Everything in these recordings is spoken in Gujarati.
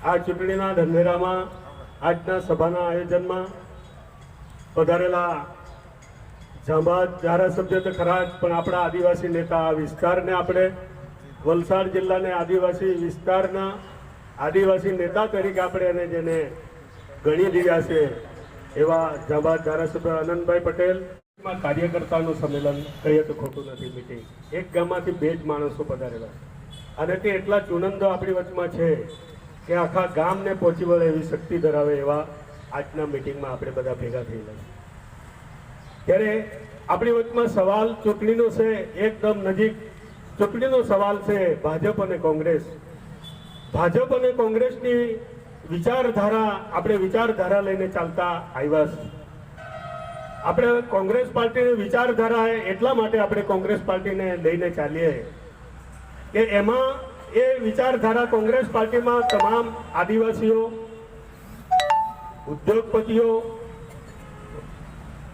આ ચૂંટણીના ઢંઢેરામાં, આજના સભાના આયોજનમાં પધારેલા જાંબાદ ધારાસભ્ય તો ખરા પણ આપણા આદિવાસી નેતા આ વિસ્તારને આપણે વલસાડ જિલ્લાને આદિવાસી વિસ્તારના આદિવાસી નેતા તરીકે આપણે એને જેને ગણી દીધા છે એવા જાંબાદ ધારાસભ્ય આનંદભાઈ પટેલ. માં કાર્યકર્તાનું સંમેલન કહીએ તો ખોટું નથી મિટિંગ એક ગામમાંથી બે જ માણસો પધારેલા અને તે એટલા ચુનંદો આપણી વચમાં છે કે આખા ગામને વળે એવી શક્તિ ધરાવે એવા આજના મિટિંગમાં આપણે બધા ભેગા થયેલા ત્યારે આપણી વચમાં સવાલ ચૂંટણીનો છે, એકદમ નજીક ચૂંટણીનો સવાલ છે ભાજપ અને કોંગ્રેસ. ભાજપ અને કોંગ્રેસની વિચારધારા, આપણે વિચારધારા લઈને ચાલતા આવ્યા છે આપણે કોંગ્રેસ પાર્ટીની વિચારધારા એટલા માટે આપણે કોંગ્રેસ પાર્ટીને લઈને ચાલીએ કે એમાં એ વિચારધારા કોંગ્રેસ પાર્ટીમાં તમામ આદિવાસીઓ, ઉદ્યોગપતિઓ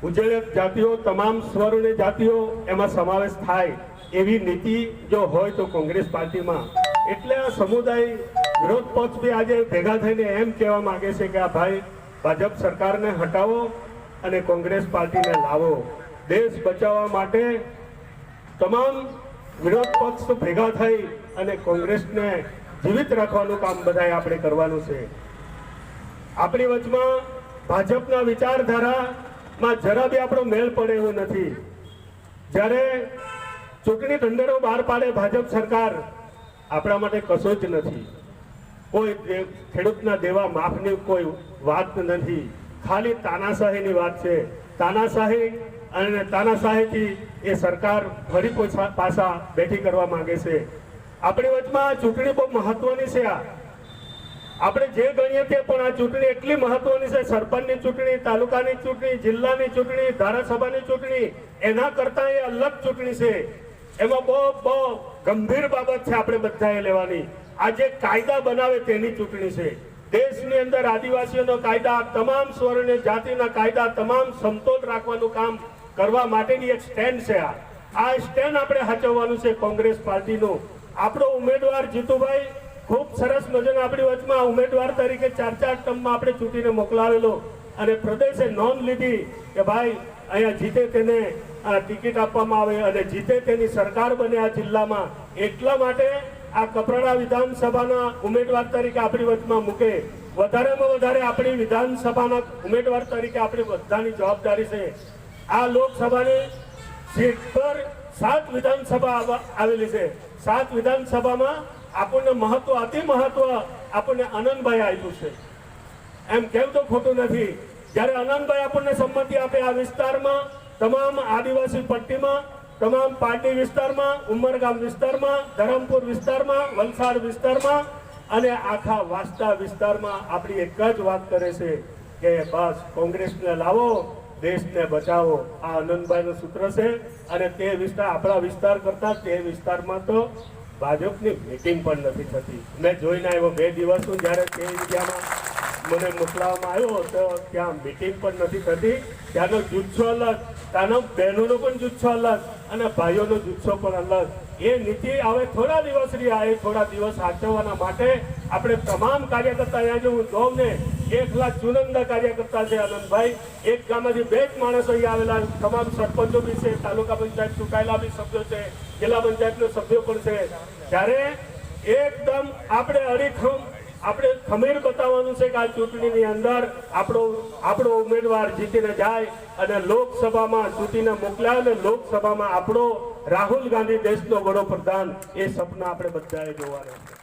ઉજ્જૈન જાતિઓ, તમામ સ્વર્ણ જાતિઓ એમાં સમાવેશ થાય એવી નીતિ જો હોય તો કોંગ્રેસ પાર્ટીમાં. એટલે આ સમુદાય વિરોધ પક્ષ બી આજે ભેગા થઈને એમ કહેવા માંગે છે કે આ ભાઈ ભાજપ સરકારને હટાવો અને કોંગ્રેસ પાર્ટીને લાવો. દેશ બચાવવા માટે તમામ વિરોધ પક્ષ ભેગા થઈ અને કોંગ્રેસને જીવિત રાખવાનું કામ બધાએ આપણે કરવાનું છે. આપણી વચમાં ભાજપના વિચારધારામાં જરા બી આપણો મેળ પડે એવું નથી. જ્યારે ચૂંટણી ઢંઢેરો બહાર પાડે ભાજપ સરકાર, આપણા માટે કશો જ નથી. કોઈ ખેડૂતના દેવા માફની કોઈ વાત નથી. ખાલી તાનાશાહીની વાત છે. તાનાશાહી અને તાનાશાહીથી એ સરકાર ફરી કોઈ પાછા બેઠી કરવા માંગે છે. આપણી વચમાં ચૂંટણી બહુ મહત્વની છે આ. આપણે જે ગણીએ તે પણ આ ચૂંટણી એટલી મહત્વની છે. સરપંચની ચૂંટણી, તાલુકાની ચૂંટણી, જિલ્લાની ચૂંટણી, ધારાસભાની ચૂંટણી, એના કરતા એ અલગ ચૂંટણી છે. એમાં બહુ બહુ ગંભીર બાબત છે આપણે બધાએ લેવાની. આ જે કાયદા બનાવે તેની ચૂંટણી છે. દેશની અંદર આદિવાસીઓનો કાયદા, તમામ સ્વર્ણ જાતિના કાયદા, તમામ સમતોલ રાખવાનું કામ કરવા માટેની એક સ્ટેન્ડ છે આ. આ સ્ટેન્ડ આપણે સાચવવાનું છે કોંગ્રેસ પાર્ટીનું. આપણો ઉમેદવાર જીતુભાઈ ખૂબ સરસ મજાના આપણી વચમાં ઉમેદવાર તરીકે ચાર ચાર ટર્મમાં આપણે ચૂંટીને મોકલાવેલો અને પ્રદેશે નોંધ લીધી કે ભાઈ, અહીંયા જીતે તેને ટિકિટ આપવામાં આવે અને જીતે તેની સરકાર બને આ જિલ્લામાં. એટલા માટે આ કપરાડા વિધાનસભાના ઉમેદવાર તરીકે આપણી વચમાં મૂકે. વધારેમાં વધારે આપણી વિધાનસભાના ઉમેદવાર તરીકે આપણી બધાની જવાબદારી છે. આ લોકસભાની સીટ પર સાત વિધાનસભા આવા- આવેલી છે. સાત વિધાનસભામાં આપણને મહત્વ, અતિ મહત્વ આપણને આનંદભાઈ આપ્યું છે. એમ કેમ તો ખોટું નથી. જ્યારે આનંદભાઈ આપણને સંમતિ આપે આ વિસ્તારમાં, તમામ આદિવાસી પટ્ટીમાં, તમામ પાર્ટી વિસ્તારમાં, ઉમરગામ વિસ્તારમાં, ધરમપુર વિસ્તારમાં, વલસાડ વિસ્તારમાં અને આખા વાસ્તા વિસ્તારમાં આપણી એક જ વાત કરે છે કે બસ કોંગ્રેસને લાવો દેશને બચાવો. આ આનંદભાઈનું સૂત્ર છે અને તે વિસ્તાર, આપણા વિસ્તાર કરતા તે વિસ્તારમાં તો ભાજપની મિટિંગ પણ નથી થતી. મેં જોઈને આવ્યો બે દિવસનું જ્યારે તે જગ્યામાં મને મોકલાવવામાં આવ્યો તો ત્યાં મિટિંગ પણ નથી થતી. ત્યાંનો જુસ્સો અલગ, ત્યાંનો બહેનોનો પણ જુસ્સો અલગ અને ભાઈઓનો જુસ્સો પણ અલગ. એ નીતિ હવે થોડા દિવસ રહ્યા એ થોડા દિવસ સાચવવાના માટે આપણે તમામ કાર્યકર્તા અહીંયા જો હું જોઉં ને, એક લાખ ચુનંદા કાર્યકર્તા છે આનંદભાઈ. એક ગામમાંથી બે જ માણસો અહીંયા આવેલા, તમામ સરપંચો બી છે, તાલુકા પંચાયત ચૂંટાયેલા બી સભ્યો છે, જિલ્લા પંચાયતના સભ્યો પણ છે. ત્યારે એકદમ આપણે અડીખમ આપણે ખમીર બતાવવાનું છે કે આ ચૂંટણીની અંદર આપણો આપણો ઉમેદવાર જીતીને જાય અને લોકસભામાં ચૂંટીને મોકલાય અને લોકસભામાં આપણો રાહુલ ગાંધી દેશનો વડોપ્રધાન એ સપના આપણે બધાએ જોવાના છે.